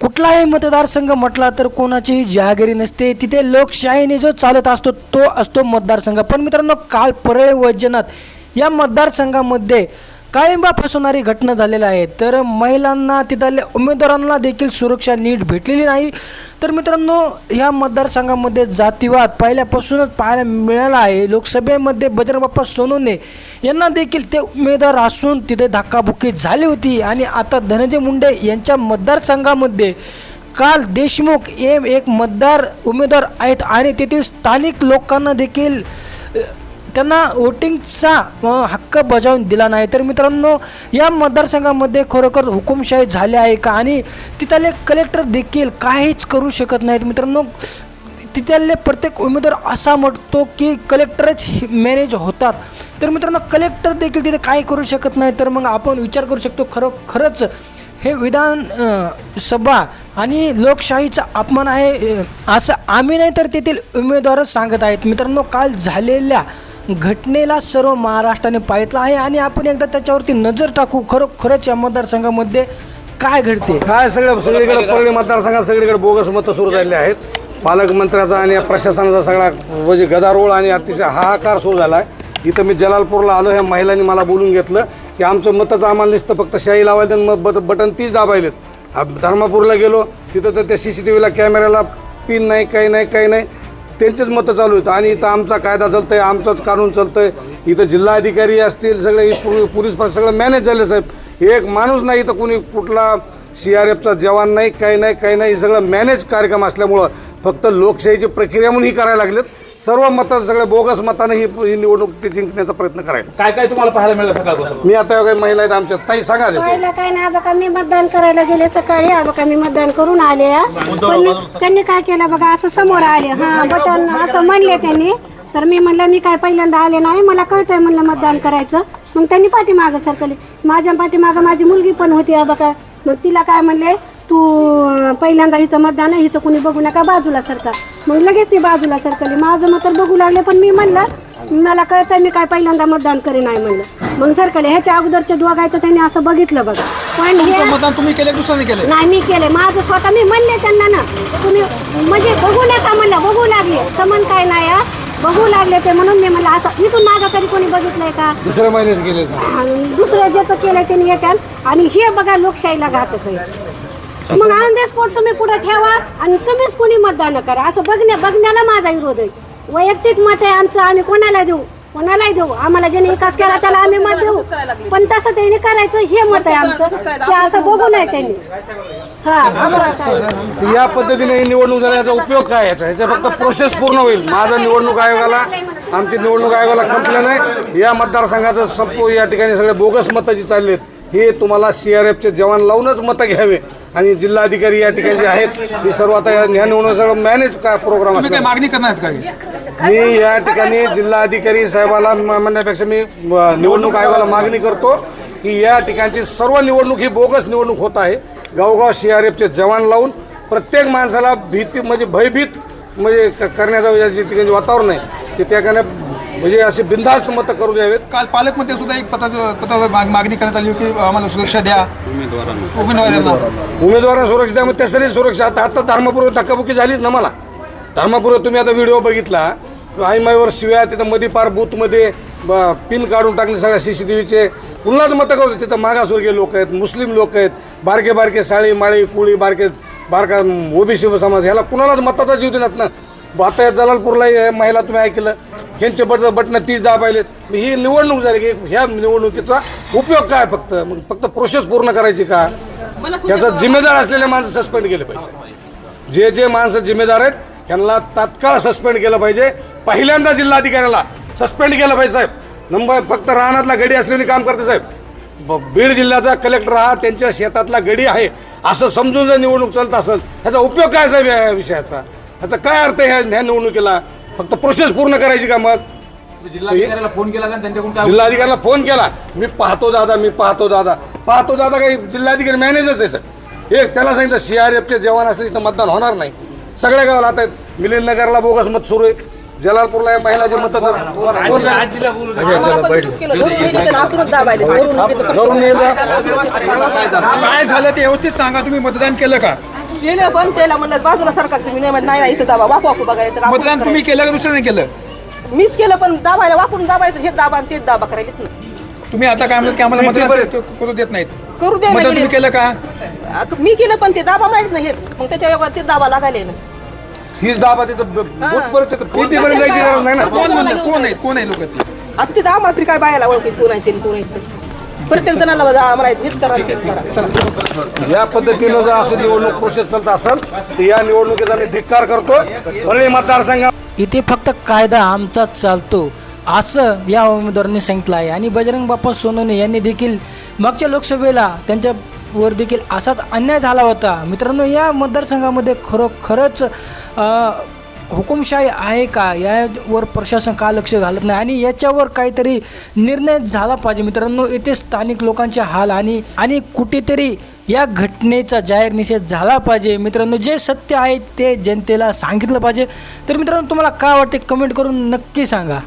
कुठलाही मतदारसंघ म्हटला तर कोणाचीही जहागिरी नसते. तिथे लोकशाहीने जो चालत असतो तो असतो मतदारसंघ. पण मित्रांनो काल परळे वैजनाथ या मतदारसंघामध्ये काळिंबा फसवणारी घटना झालेल्या आहे. तर महिलांना तिथल्या उमेदवारांना देखील सुरक्षा नीट भेटलेली नाही. तर मित्रांनो ह्या मतदारसंघामध्ये जातीवाद पहिल्यापासूनच पाहायला मिळाला आहे. लोकसभेमध्ये बजरंगबाप्पा सोनवणे यांना देखील ते उमेदवार असून तिथे धक्काबुक्की झाली होती. आणि आता धनंजय मुंडे यांच्या मतदारसंघामध्ये काल देशमुख हे एक मतदार उमेदवार आहेत. आणि तेथील स्थानिक लोकांना देखील त्यांना वोटिंगचा हक्क बजावून दिला नाही. तर मित्रांनो या मतदारसंघामध्ये खरोखर हुकुमशाही झाली आहे का? आणि तिथले कलेक्टर देखील काहीच करू शकत नाहीत. मित्रांनो तिथले प्रत्येक उमेदवार असा म्हणतो की कलेक्टरच मॅनेज होतात. तर मित्रांनो कलेक्टर देखील तिथे काय करू शकत नाही. तर मग आपण विचार करू शकतो खरं खरंच हे विधान सभा आणि लोकशाहीचा अपमान आहे असं आम्ही नाही तर तेथील उमेदवारच सांगत आहेत. मित्रांनो काल झालेल्या घटनेला सर्व महाराष्ट्राने पाहितलं आहे आणि आपण एकदा त्याच्यावरती नजर टाकू. खरोखरच या मतदारसंघामध्ये काय घडते? काय सगळं सगळीकडे परळी मतदारसंघात सगळीकडे बोगस मतं सुरू झालेली आहेत. पालकमंत्र्याचा आणि प्रशासनाचा सगळा म्हणजे गदारोळ आणि अतिशय हाहाकार सुरू झाला आहे इथं मी जलालपूरला आलो ह्या महिलांनी मला बोलून घेतलं की आमचं मतच आम्हाला दिसतं फक्त शाही लावायचं आणि मग बट बटन तीच दाबायलेत. धर्मापूरला गेलो तिथं तर त्या सी सी टी व्हीला कॅमेऱ्याला पिन नाही काही नाही काही नाही. त्यांचेच मतं चालू आहेत. आणि इथं आमचा कायदा चालतंय आमचंच कानून चालतं आहे इथं जिल्हाधिकारी असतील सगळे पोलीस सगळं मॅनेज झाले साहेब. एक माणूस नाही इथं कोणी कुठला सी आर एफचा जवान नाही काही नाही काही नाही हे सगळं मॅनेज कार्यक्रम असल्यामुळं फक्त लोकशाहीची प्रक्रिया म्हणून ही करायला लागलेत. सर्व मतं सगळे बोगस मताने ही ही निवडणूक ते जिंकण्याचा प्रयत्न करायला. काय काय तुम्हाला पाहायला मिळालं सकाळपासून? मी आता काही महिला आहेत आमच्या ताई सांगा देतो. पहिलं काय नाही बघा मी मतदान करायला गेले सकाळी हा बघा मी मतदान करून आले. पण त्यांनी काय केलं बघा असं समोर आले हा बटन असं म्हणले त्यांनी. तर मी म्हणलं मी काय पहिल्यांदा आले नाही मला कळतंय म्हणलं मतदान करायचं. मग त्यांनी पाठीमागं सरकले. माझ्या पाठीमागं माझी मुलगी पण होती बघा मग तिला काय म्हणले तू पहिल्यांदा हिचं मतदान आहे हिचं कुणी बघू नका बाजूला सरका मग लगेच ती बाजूला सरकली माझं मत तर बघू लागले पण मी म्हणलं मला कळतंय मी काय पहिल्यांदा मतदान करी नाही म्हणलं. मग सरकले ह्याच्या अगोदरच्या दोघायचं त्यांनी असं बघितलं बघा. पण हे मतदान तुम्ही केले दुसऱ्याने केले नाही मी केले माझं स्वतः मी म्हणले त्यांना ना तुम्ही म्हणजे बघू नका म्हणलं बघू लागले. समन काय नाही हा. बघू लागले ते म्हणून मी म्हणलं असं इथून मागं कधी कोणी बघितलंय का? दुसऱ्या महिन्याच गेले आणि दुसरं ज्याचं केलंय त्यांनी येत्याल आणि हे बघा लोकशाहीला घातक आहे. मग ऑन द स्पॉट तुम्ही पुढे ठेवा आणि तुम्हीच कोणी मतदान करा. असं बघण्या बघण्याला माझा विरोध आहे. वैयक्तिक मत आहे आमचं आम्ही कोणाला देऊ? कोणालाही देऊ. आम्हाला ज्याने विकास केला त्याला आम्ही मत देऊ. पण तसं त्यांनी करायचं हे मत आहे आमचं ते असं बघू नये त्यांनी. हा काय? या पद्धतीने ही निवडणूक झाल्याचा उपयोग काय याचा? ह्याचा फक्त प्रोसेस पूर्ण होईल. माझं निवडणूक आयोगाला आमची निवडणूक आयोगाला कंप्लेन आहे या मतदारसंघाचं संपू या ठिकाणी सगळे बोगस मतं जी चालली आहेत हे तुम्हाला सी आर एफचे जवान लावूनच मतं घ्यावे. आणि जिल्हाधिकारी या ठिकाणी जे आहेत हे सर्व आता या ह्या निवडणूक सगळं मॅनेज काय प्रोग्राम तुम्ही असणार? मागणी करणार आहेत काही मी या ठिकाणी जिल्हाधिकारी साहेबाला म- म्हणण्यापेक्षा मी म, निवडणूक आयोगाला मागणी करतो की या ठिकाणची सर्व निवडणूक ही बोगस निवडणूक होत आहे. गावगाव सी आर एफचे जवान लावून प्रत्येक माणसाला भीती म्हणजे भयभीत म्हणजे क- करण्याचं या जे ठिकाणी वातावरण आहे. ते त्या ठिकाणी म्हणजे असे बिनधास्त मतं करू द्यावेत. काल पालकमध्ये सुद्धा एक पत्राचं माग- मागणी करण्यात आली होती की आम्हाला सुरक्षा द्या. उमेदवारांना. उमेदवारांना. सुरक्षा द्या मग त्यासाठी सुरक्षा. आता आता धर्मपूर्व धक्काबुक्की झालीच ना मला. धर्मपूर्व तुम्ही आता व्हिडिओ बघितला. आईमाईवर शिव्या तिथं मध्ये पार बूथमध्ये ब- पिन काढून टाकले सगळ्या सी सी टी व्हीचे पुन्हाच मतं करतो तिथं मागासवर्गीय लोक आहेत मुस्लिम लोक आहेत. बारके बारके साळी माळी कुळी बारके बारका ओबीसी समाज ह्याला कुणालाच मताचा जीव देणार ना. आता या जलालपूरला हे महिला तुम्ही ऐकलं. ह्यांचे बट बटणं तीच दाबायलेत मग ही निवडणूक झाली की ह्या निवडणुकीचा उपयोग काय फक्त? मग फक्त प्रोसेस पूर्ण करायची का? याचा जिम्मेदार असलेले माणसं सस्पेंड केले पाहिजे. जे जे माणसं जिम्मेदार आहेत त्यांना तात्काळ सस्पेंड केलं पाहिजे. पहिल्यांदा जिल्हाधिकाऱ्याला सस्पेंड केलं पाहिजे साहेब. नंबर फक्त रानातला गडी असलेली काम करते साहेब. बीड जिल्ह्याचा कलेक्टर हा त्यांच्या शेतातला गडी आहे. असं समजून जर निवडणूक चालत असेल ह्याचा उपयोग काय साहेब या विषयाचा? ह्याचा काय अर्थ आहे ह्या ह्या निवडणुकीला? फक्त प्रोसेस पूर्ण करायची का मग जिल्हाधिकाऱ्याला फोन केला का त्यांच्याकडून काय जिल्हाधिकाऱ्याला फोन केला मी पाहतो दादा मी पाहतो दादा पाहतो दादा काही जिल्हाधिकारी मॅनेजरच आहे सर एक त्याला सांगितलं सी आर एफचे जवान असले तर मतदान होणार नाही सगळ्या गावाला आता मिलिंदनगरला बोगस मत सुरू आहे जलालपूरला या महिलाचे मत आजीला बोलू दे. धरून ये जा. काय झालं ते व्यवस्थित सांगा तुम्ही मतदान केलं का गेले पण त्याला म्हणलं बाजूला सरकार तुम्ही नाही म्हणत, नाही नाही, इथं दाबा वाकू वाकू बघायला तर आपण मतदान तुम्ही केलं का दुसऱ्याने केलं? करायचं. मीच केलं पण दाबायला वापरून दाबायचं हे दाबा आणि तेच दाबा करायला तुम्ही आता काय म्हणत की आम्हाला मतदान करू देत नाहीत. करू दे मतदान. तुम्ही केलं का? आता मी केलं पण ते दाबा माहीत नाही हेच. मग त्याच्या व्यवहार ते दाबा लागायला ना हीच दाबा तिथं बूथ पर्यंत तिथं पेटी पर्यंत जायची गरज नाही ना. कोण म्हणलं? कोण आहेत? कोण आहे लोक ते? आता ते दाबा तरी काय बायाला ओळखीत कोणाचे कोणाचे? प्रत्येक जणाला बघा, आम्हाला हेच करा या पद्धतीनं जर असं निवडणूक प्रोसेस चालत असेल तर या निवडणुकीचा मी धिक्कार करतो परळी मतदारसंघात इथे फक्त कायदा आमचाच चालतो. असं या उमेदवारांनी सांगितलं आहे. आणि बजरंग बाप्पा सोनवणे यांनी देखील मागच्या लोकसभेला त्यांच्यावर देखील असाच अन्याय झाला होता. मित्रांनो या मतदारसंघामध्ये खरोखरच अं, हुकुमशाही आहे का? यावर प्रशासन का लक्ष घालत नाही? आणि याच्यावर काहीतरी निर्णय झाला पाहिजे मित्रांनो. इथे स्थानिक लोकांचे हाल आणि आणि कुठेतरी या घटनेचा जाहीर निषेध झाला पाहिजे. मित्रांनो जे सत्य आहे ते जनतेला सांगितलं पाहिजे. तर मित्रांनो तुम्हाला काय वाटते? कमेंट करून नक्की सांगा.